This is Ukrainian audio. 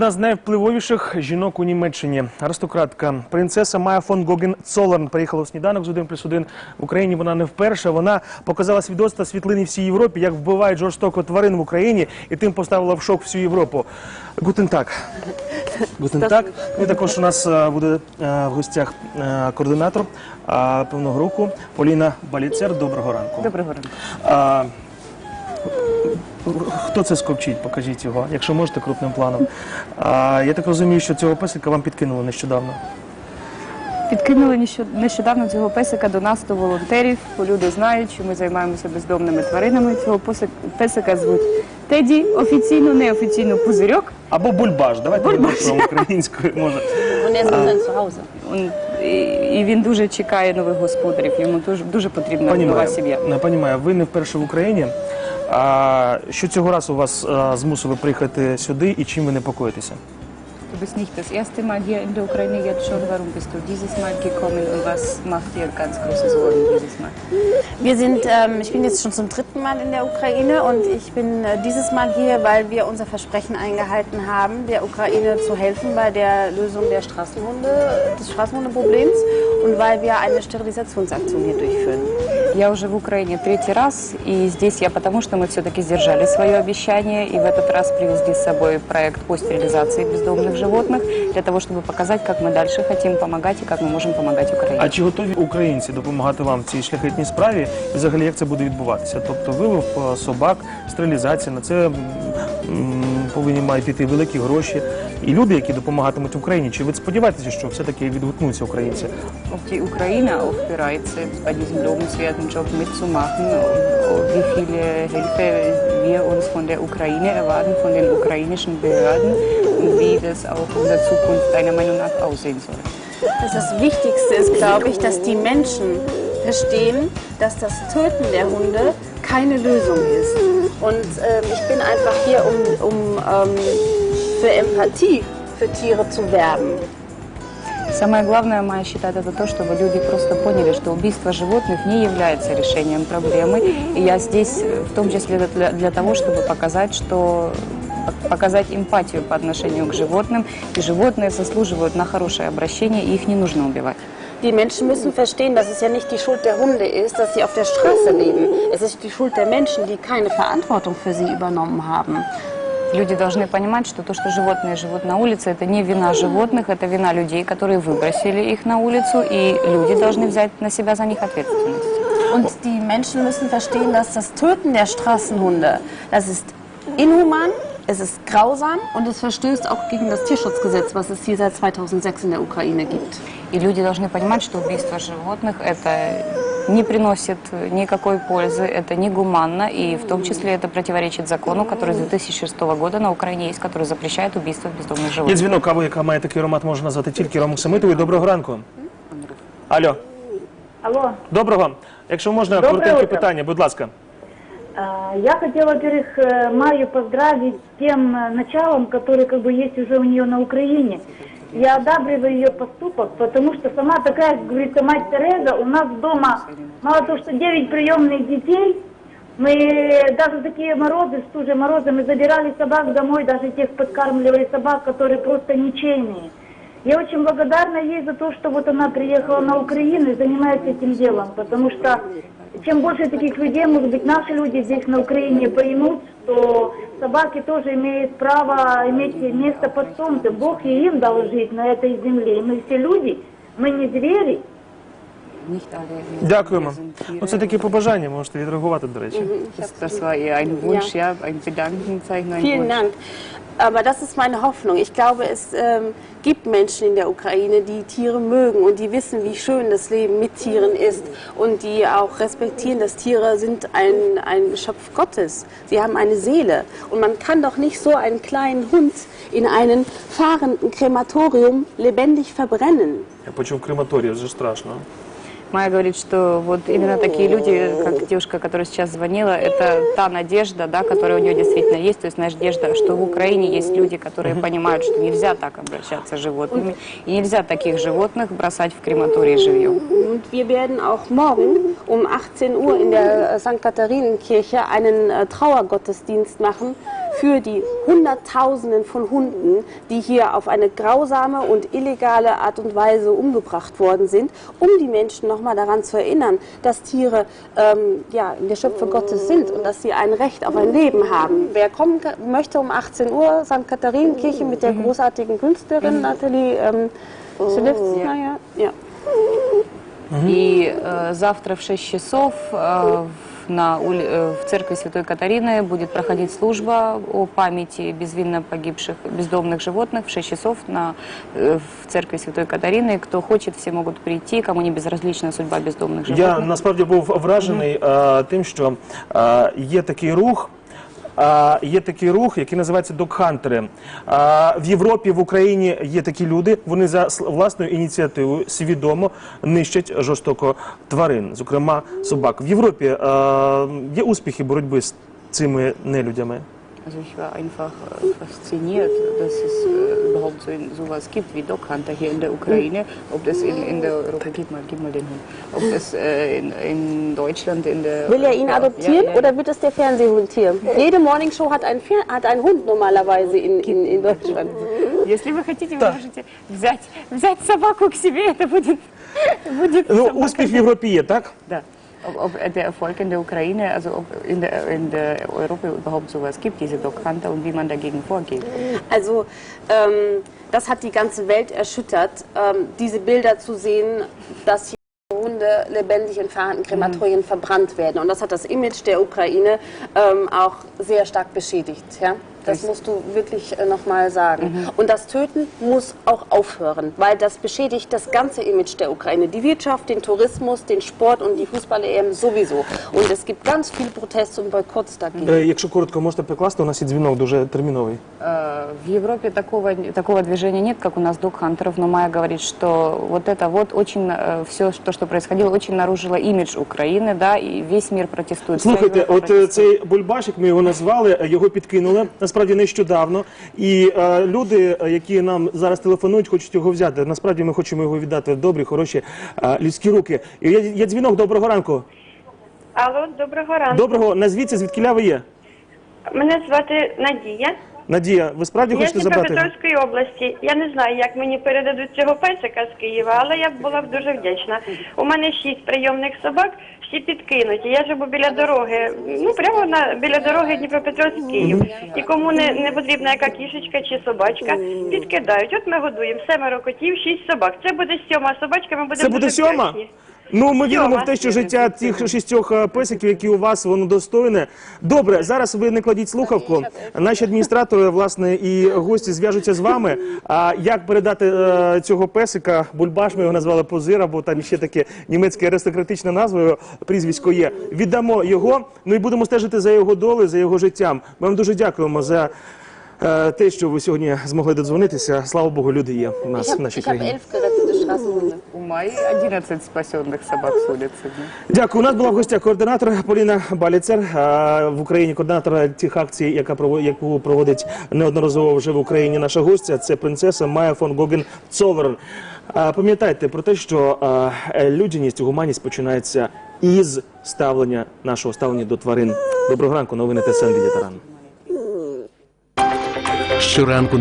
Одна з найвпливовіших жінок у Німеччині, аристократка, принцеса Майя фон Гоген Цолерн приїхала у сніданок з 1 плюс 1 в Україні. Вона не вперше. Вона показала свідоцтва світлини всій Європі, як вбивають жорстоко тварин в Україні, і тим поставила в шок всю Європу. Гутен так. Гутен так. Ну і також у нас е, буде е, в гостях е, координатор певного руху Поліна Баліцер. Доброго ранку. Доброго ранку. Хто це скопчить? Покажіть його, якщо можете крупним планом. А, я так розумію, що цього песика вам підкинули нещодавно. Підкинули нещодавно цього песика до нас, до волонтерів. бо Люди знають, що ми займаємося бездомними тваринами. Цього посик- песика звуть Теді, офіційно, неофіційно пузирьок. Або бульбаш. Давайте Бульбаш. українською. Може. І він дуже чекає нових господарів. Йому дуже, дуже потрібна нова сім'я. Не понімаю. Ви не вперше в Україні. А, що цього разу вас а, змусили приїхати сюди і чим ви непокоїтеся? Du bist nicht das erste Mal hier in der Ukraine jetzt schon. Warum bist du dieses Mal gekommen und was macht dir ganz große Sorgen dieses Mal? Wir sind, ähm, ich bin jetzt schon zum dritten Mal in der Ukraine und ich bin äh, dieses Mal hier, weil wir unser Versprechen eingehalten haben, der Ukraine zu helfen bei der Lösung der Straßenhunde, des Straßenhundeproblems und weil wir eine Sterilisationsaktion hier durchführen. Я уже в Украине третий раз, и здесь я потому, что мы все-таки сдержали свое обещание, и в этот раз привезли с собой проект по стерилизации бездомных животных, для того, чтобы показать, как мы дальше хотим помогать и как мы можем помогать Украине. А чи готові українці допомагати вам в цій шляхетній справі? І взагалі як це буде відбуватися? Тобто вилов е, собак, стерилізація на це м, м, повинні мають піти великі гроші. І люди, які допомагатимуть Україні, чи ви сподіваєтеся, що все-таки відгукнуться українці? Ob die Ukraine auch bereit sind, bei diesem lobenswerten Job mitzumachen, und wie viele Hilfe wir uns von der Ukraine erwarten, von den ukrainischen Behörden und wie das auch in der Zukunft deiner Meinung nach aussehen soll. Das, das Wichtigste ist, glaube ich, dass die Menschen verstehen, dass das Töten der Hunde keine Lösung ist. Und ähm, ich bin einfach hier, um, um ähm, für Empathie für Tiere zu werben. Самое главное, Майя считает, это то, чтобы люди просто поняли, что убийство животных не является решением проблемы. И я здесь э, в том числе для, для того, чтобы показать, что показать эмпатию по отношению к животным. И животные заслуживают на хорошее обращение, и их не нужно убивать. Die Menschen müssen verstehen, dass es ja nicht die Schuld der Hunde ist, dass sie auf der Straße leben. Es ist die Schuld der Menschen, die keine Verantwortung für sie übernommen haben. Люди должны понимать, что то, что животные живут на улице, это не вина животных, это вина людей, которые выбросили их на улицу, и люди должны взять на себя за них ответственность. Und die Menschen müssen verstehen, dass das Töten der Straßenhunde, das ist inhuman, es ist grausam und es verstößt auch gegen das Tierschutzgesetz, was es hier seit 2006 in der Ukraine gibt. И люди должны понимать, что убийство животных это не приносит никакой пользы, это негуманно, и в том числе это противоречит закону, который с 2006 года на Украине есть, который запрещает убийство бездомных Є животных. дзвінок, каву, яка має такий аромат, можна назвати тільки Рому Самитові. Доброго ранку. Алло, Алло, доброго. Якщо можна, Доброе коротеньке утро. питання, будь ласка. а, я хотела, во-первых, э, Майю поздравить с тем э, началом, которое как бы есть уже у нее на Украине. Я одабриваю ее поступок, потому что сама такая, как говорится, мать Тереза, у нас дома мало того, что 9 приемных детей, мы даже в такие морозы, в стуже морозы, мы забирали собак домой, даже тех подкармливали собак, которые просто ничейные. Я очень благодарна ей за то, что вот она приехала на Украину и занимается этим делом, потому что чем больше таких людей, может быть, наши люди здесь на Украине поймут, что собаки тоже имеют право иметь место под солнцем. Бог и им дал жить на этой земле. И мы все люди, мы не звери, Nicht alle Дякуємо. sind Tiere. Ну, це такі побажання, можете відреагувати, до речі. Das, das war ihr ein Wunsch, ja, ein Bedankenzeichen, ein Vielen Wunsch. Dank. Aber das ist meine Hoffnung. Ich glaube, es ähm, gibt Menschen in der Ukraine, die Tiere mögen und die wissen, wie schön das Leben mit Tieren ist und die auch respektieren, dass Tiere sind ein, ein Geschöpf Gottes. Sie haben eine Seele und man kann doch nicht so einen kleinen Hund in einen fahrenden Krematorium lebendig verbrennen. Я почув крематорію, вже страшно. Майя говорит, что вот именно такие люди, как девушка, которая сейчас звонила, это та надежда, да, которая у нее действительно есть, то есть надежда, что в Украине есть люди, которые понимают, что нельзя так обращаться с животными, и нельзя таких животных бросать в крематории живьем. Und wir werden auch morgen um 18 Uhr in der äh, St. Katharinenkirche einen äh, Trauergottesdienst machen für die Hunderttausenden von Hunden, die hier auf eine grausame und illegale Art und Weise umgebracht worden sind, um die Menschen nochmal daran zu erinnern, dass Tiere ähm, ja, Geschöpfe Gottes sind und dass sie ein Recht auf ein Leben haben. Wer kommen ka- möchte um 18 Uhr, St. Katharinenkirche mit der großartigen Künstlerin Nathalie ähm, Selewska, ja. ja. И э, завтра в 6 часов э, в- в на, ули- э, в церкви Святой Катарины будет проходить служба о памяти безвинно погибших бездомных животных. В 6 часов на, э, в церкви Святой Катарины. Кто хочет, все могут прийти, кому не безразлична судьба бездомных животных. Я насправді був вражений е, тим, що е, є такий рух. Є такий рух, який називається докхантери. В Європі, в Україні є такі люди. Вони за власною ініціативою свідомо нищать жорстоко тварин, зокрема собак. В Європі є успіхи боротьби з цими нелюдями. Also ich war einfach äh, fasziniert, dass es äh, überhaupt so sowas gibt wie Dog Hunter hier in der Ukraine. Ob das in, in der Europa, gib mal, gib mal den Hund. Ob das äh, in, in Deutschland in der Will er ihn Ja, adoptieren ja, ja. oder wird es der Fernsehhund hier? Jede Morningshow hat einen, Fer- hat einen Hund normalerweise in, in, in Deutschland. Если вы хотите, вы можете взять, взять собаку к себе, это будет, будет Ну, собака. успіх в Європі є, так? Да. Ob, ob der Erfolg in der Ukraine, also ob in der, in der Europa überhaupt sowas gibt, diese Dog Hunter und wie man dagegen vorgeht. Also ähm, das hat die ganze Welt erschüttert, ähm, diese Bilder zu sehen, dass hier Hunde lebendig in fahrenden Krematorien verbrannt werden. Und das hat das Image der Ukraine ähm, auch sehr stark beschädigt. Ja? Das musst du wirklich äh, nochmal sagen. Und das Töten muss auch aufhören, weil das beschädigt das ganze Image der Ukraine. Die Wirtschaft, den Tourismus, den Sport und die Fußball-EM sowieso. Und es gibt ganz viel Protest und Boykotts dagegen. Е, Якщо коротко можете прикласти, у нас є дзвінок дуже терміновий. Э, В Европе такого, такого движения нет, как у нас док-хантеров, но Майя говорит, что вот это вот очень, все, то, что происходило, очень наружило имидж Украины, да, и весь мир протестует. Вся Слухайте, Европа от е, протестует. цей бульбашик, ми його назвали, е, його підкинули насправді нещодавно. І е, люди, е, які нам зараз телефонують, хочуть його взяти. Насправді ми хочемо його віддати в добрі, хороші е, людські руки. І є, є дзвінок. Доброго ранку. Алло, доброго ранку. Доброго, назвіться, звідкіля ви є? Мене звати Надія. Надія, ви справді Я хочете забрати? його? Дніпропетровської області. Я не знаю, як мені передадуть цього песика з Києва, але я б була б дуже вдячна. У мене шість прийомних собак, всі підкинуті. Я живу біля дороги, ну прямо на біля дороги Дніпропетровськ Київ. І кому не, не потрібна яка кішечка чи собачка, підкидають. От ми годуємо семеро котів, шість собак. Це буде сьома собачка. Ми будемо Це буде сьома? Ну, ми віримо в те, що життя тих шістьох е, песиків, які у вас, воно достойне. Добре, зараз ви не кладіть слухавку. Наші адміністратори, власне, і гості зв'яжуться з вами. А як передати е, цього песика? Бульбаш ми його назвали Позира, бо там ще таке німецьке аристократичне назва, його прізвисько є. Віддамо його. Ну і будемо стежити за його долею, за його життям. Ми вам дуже дякуємо за. е, Те, що ви сьогодні змогли додзвонитися, слава Богу, люди є у нас в нашій країні. Gerettete У Майи 11 спасенных собак с улицы. да. Дякую. У нас була в гостях координатор Поліна Баліцер в Україні. Координатор тих акцій, яка яку проводить неодноразово вже в Україні наша гостя. Це принцеса Майя фон Гоген Цолерн. А, Пам'ятайте про те, що людяність, гуманність починається із ставлення нашого ставлення до тварин. Доброго ранку, новини ТСН від Таран. Щоранку на